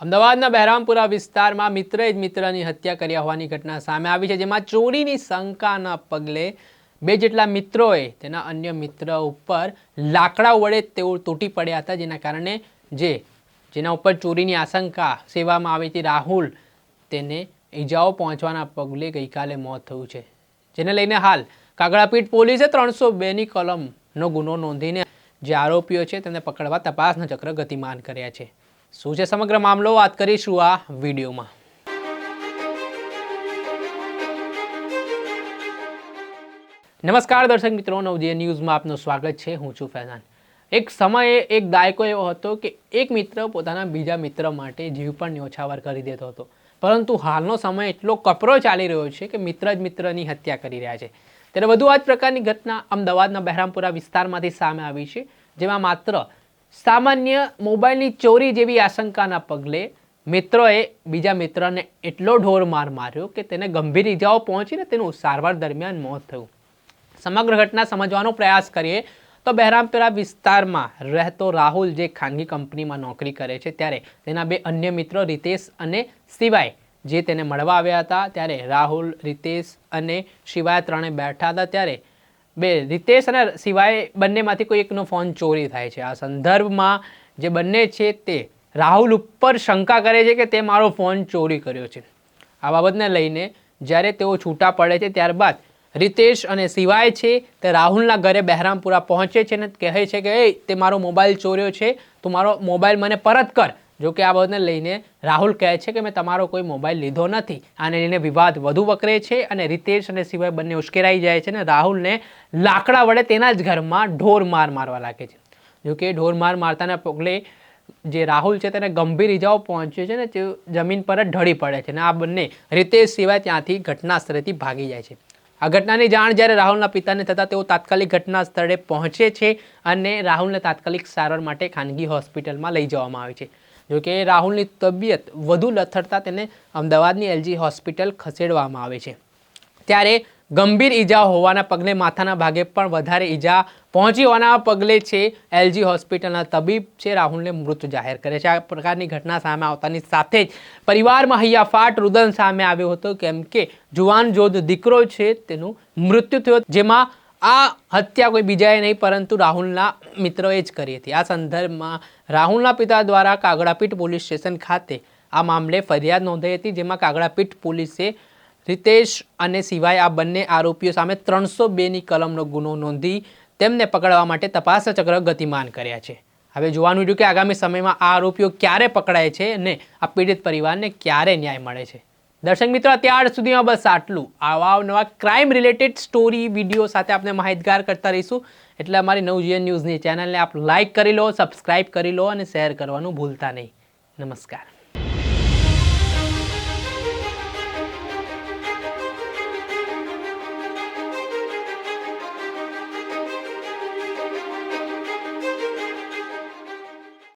અમદાવાદના બહેરામપુરા વિસ્તારમાં મિત્રએ જ મિત્રની હત્યા કર્યા હોવાની ઘટના સામે આવી છે, જેમાં ચોરીની શંકાના પગલે બે જેટલા મિત્રોએ તેના અન્ય મિત્ર ઉપર લાકડા વડે તેઓ તૂટી પડ્યા હતા, જેના કારણે જે, જેના ઉપર ચોરીની આશંકા સેવામાં આવી હતી, રાહુલ તેને ઈજાઓ પહોંચવાના પગલે ગઈકાલે મોત થયું છે. જેને લઈને હાલ કાગડાપીઠ પોલીસે ત્રણસો બેની કલમનો ગુનો નોંધીને જે આરોપીઓ છે તેમને પકડવા તપાસના ચક્ર ગતિમાન કર્યા છે. શું છે સમગ્ર મામલો? વાત કરીશું આ વિડીયોમાં. નમસ્કાર દર્શક મિત્રો નવજીએ ન્યૂઝમાં આપનું સ્વાગત છે. હું છું ફૈઝાન. એક સમયે એક દાયકો એવો હતો કે એક મિત્ર પોતાના બીજા મિત્ર માટે જીવ પણ ન્યોછાવર કરી દેતો હતો. પરંતુ હાલનો સમય એટલો કપરો ચાલી રહ્યો છે કે મિત્ર જ મિત્રની હત્યા કરી રહ્યા છે. ત્યારે વધુ આ જ પ્રકારની ઘટના અમદાવાદના બહેરામપુરા વિસ્તારમાંથી સામે આવી છે, જેમાં માત્ર સામાન્ય મોબાઈલની ચોરી જેવી આશંકાના પગલે મિત્રોએ બીજા મિત્રને એટલો ઢોર માર માર્યો કે તેને ગંભીર ઈજાઓ પહોંચીને તેનું સારવાર દરમિયાન મોત થયું. સમગ્ર ઘટના સમજવાનો પ્રયાસ કરીએ તો બહેરામપુરા વિસ્તારમાં રહેતો રાહુલ જે ખાનગી કંપનીમાં નોકરી કરે છે ત્યારે તેના બે અન્ય મિત્રો રીતેશ અને શિવાય જે તેને મળવા આવ્યા હતા, ત્યારે રાહુલ, રીતેશ અને શિવાય ત્રણે બેઠા હતા, ત્યારે બે, રિતેશ અને સિવાય બંનેમાંથી કોઈ એકનો ફોન ચોરી થાય છે. આ સંદર્ભમાં જે બંને છે તે રાહુલ ઉપર શંકા કરે છે કે તે મારો ફોન ચોરી કર્યો છે. આ બાબતને લઈને જ્યારે તેઓ છૂટા પડે છે ત્યારબાદ રિતેશ અને સિવાય છે તે રાહુલના ઘરે બહેરામપુરા પહોંચે છે અને કહે છે કે એ તે મારો મોબાઈલ ચોર્યો છે. તો મારો મોબાઈલ મને પરત કર. જો કે આ બાબતને લઈને રાહુલ કહે છે કે મેં તમારો કોઈ મોબાઈલ લીધો નથી. આને લઈને વિવાદ વધુ વકરે છે અને રિતેશ અને સિવાય બંને ઉશ્કેરાઈ જાય છે અને રાહુલને લાકડા વડે તેના જ ઘરમાં ઢોર માર મારવા લાગે છે. જો કે ઢોર માર મારતાના પગલે જે રાહુલ છે તેને ગંભીર ઈજાઓ પહોંચે છે ને તે જમીન પર જ ઢળી પડે છે અને આ બંને રિતેશ સિવાય ત્યાંથી ઘટના સ્થળેથી ભાગી જાય છે. આ ઘટનાની જાણ જ્યારે રાહુલના પિતાને થતાં તેઓ તાત્કાલિક ઘટના સ્થળે પહોંચે છે અને રાહુલને તાત્કાલિક સારવાર માટે ખાનગી હોસ્પિટલમાં લઈ જવામાં આવે છે. જોકે રાહુલની તબિયત વધુ લથડતા તેને અમદાવાદની એલજી હોસ્પિટલ ખસેડવામાં આવે છે. ત્યારે ગંભીર ઈજા હોવાના પગલે માથાના ભાગે પણ વધારે ઈજા પહોંચી હોવાના પગલે છે એલજી હોસ્પિટલના તબીબ છે રાહુલને મૃત જાહેર કરે છે. આ પ્રકારની ઘટના સામે આવતાની સાથે જ પરિવારમાં હૈયાફાટ રુદન સામે આવ્યો હતો. કેમ કે જુવાન જોધ દીકરો છે, તેનું મૃત્યુ થયું. જેમાં આ હત્યા કોઈ બીજાએ નહીં, પરંતુ રાહુલના મિત્રોએ જ કરી હતી. આ સંદર્ભમાં રાહુલના પિતા દ્વારા કાગડાપીઠ પોલીસ સ્ટેશન ખાતે આ મામલે ફરિયાદ નોંધાઈ હતી, જેમાં કાગડાપીઠ પોલીસે રિતેશ અને સિવાય આ બંને આરોપીઓ સામે ત્રણસો બેની કલમનો ગુનો નોંધી તેમને પકડવા માટે તપાસ ચક્ર ગતિમાન કર્યા છે. હવે જોવાનું રહ્યું કે આગામી સમયમાં આ આરોપીઓ ક્યારે પકડાય છે અને આ પીડિત પરિવારને ક્યારે ન્યાય મળે છે. દર્શક મિત્રો, અત્યાર સુધીમાં બસ આટલું. આવા નવા ક્રાઇમ રિલેટેડ સ્ટોરી વીડિયો સાથે આપણે માહિતગાર કરતા રહીશું. એટલે અમારી નવજીવન ન્યૂઝની ચેનલને આપ લાઇક કરી લો સબસ્ક્રાઇબ કરી લો અને શેર કરવાનું ભૂલતા નહીં. નમસ્કાર.